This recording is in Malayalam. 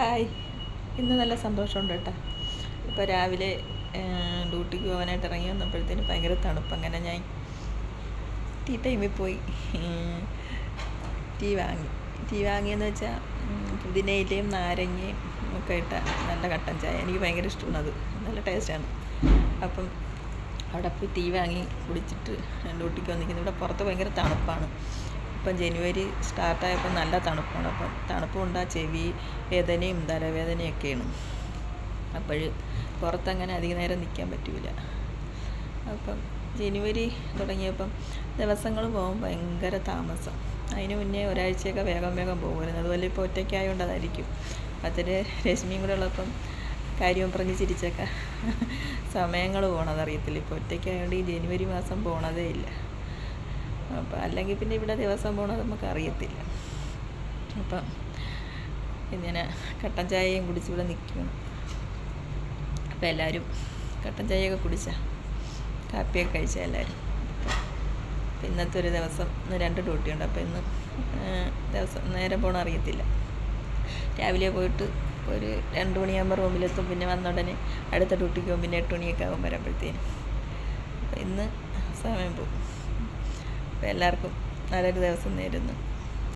ഹായ്. ഇന്ന് നല്ല സന്തോഷമുണ്ട് കേട്ടോ. ഇപ്പോൾ രാവിലെ ഡ്യൂട്ടിക്ക് പോകാനായിട്ട് ഇറങ്ങി വന്നപ്പോഴത്തേന് ഭയങ്കര തണുപ്പ്. അങ്ങനെ ഞാൻ ടീ ടൈമിൽ പോയി. ടീ വാങ്ങി. ടീ വാങ്ങിയെന്ന് വെച്ചാൽ പുതിനയിലയും നാരങ്ങയും ഒക്കെ ഇട്ട നല്ല കട്ടൻ ചായ. എനിക്ക് ഭയങ്കര ഇഷ്ടമാണ് അത്. നല്ല ടേസ്റ്റാണ് അപ്പം അവിടെ പോയി ടീ വാങ്ങി കുടിച്ചിട്ട് ഡ്യൂട്ടിക്ക് വന്നിരിക്കുന്നു. ഇവിടെ പുറത്ത് ഭയങ്കര തണുപ്പാണ്. ഇപ്പം ജനുവരി സ്റ്റാർട്ടായപ്പോൾ നല്ല തണുപ്പാണ്. അപ്പം തണുപ്പുണ്ട് ആ ചെവി വേദനയും തലവേദനയും ഒക്കെയാണ് അപ്പോൾ പുറത്തങ്ങനെ അധിക നേരം നിൽക്കാൻ പറ്റില്ല അപ്പം ജനുവരി തുടങ്ങിയപ്പം ദിവസങ്ങൾ പോകും ഭയങ്കര താമസം. അതിന് മുന്നേ ഒരാഴ്ചയൊക്കെ വേഗം വേഗം പോകുമായിരുന്നു അതുപോലെ ഇപ്പോൾ ഒറ്റയ്ക്കായതുകൊണ്ട് അതായിരിക്കും. അതിന് രശ്മിയും കൂടെ ഉള്ളപ്പം കാര്യവും പറഞ്ഞ് ചിരിച്ചൊക്കെ സമയങ്ങൾ പോകണതറിയത്തില്ല ഇപ്പോൾ ഒറ്റയ്ക്കായതുകൊണ്ട് ഈ ജനുവരി മാസം പോണതേ ഇല്ല. അപ്പം അല്ലെങ്കിൽ പിന്നെ ഇവിടെ ദിവസം പോണത് നമുക്ക് അറിയത്തില്ല അപ്പം ഇങ്ങനെ കട്ടൻ ചായയും കുടിച്ച് ഇവിടെ നിൽക്കണം അപ്പം എല്ലാവരും കട്ടൻ ചായയൊക്കെ കുടിച്ചാ? കാപ്പിയൊക്കെ കഴിച്ചാൽ എല്ലാവരും അപ്പം ഇന്നത്തെ ഒരു ദിവസം ഇന്ന് രണ്ട് ഡ്യൂട്ടിയുണ്ട് അപ്പോൾ ഇന്ന് ദിവസം നേരം പോകണം അറിയത്തില്ല. രാവിലെ പോയിട്ട് ഒരു രണ്ട് മണിയാകുമ്പോൾ റൂമിലെത്തും. പിന്നെ വന്ന ഉടനെ അടുത്ത ഡ്യൂട്ടിക്ക് പോകും. പിന്നെ എട്ട് മണിയൊക്കെ ആകും വരുമ്പോഴത്തേനും. ഇന്ന് സമയം പോകും. അപ്പോൾ എല്ലാവർക്കും നല്ലൊരു ദിവസം നേരുന്നു.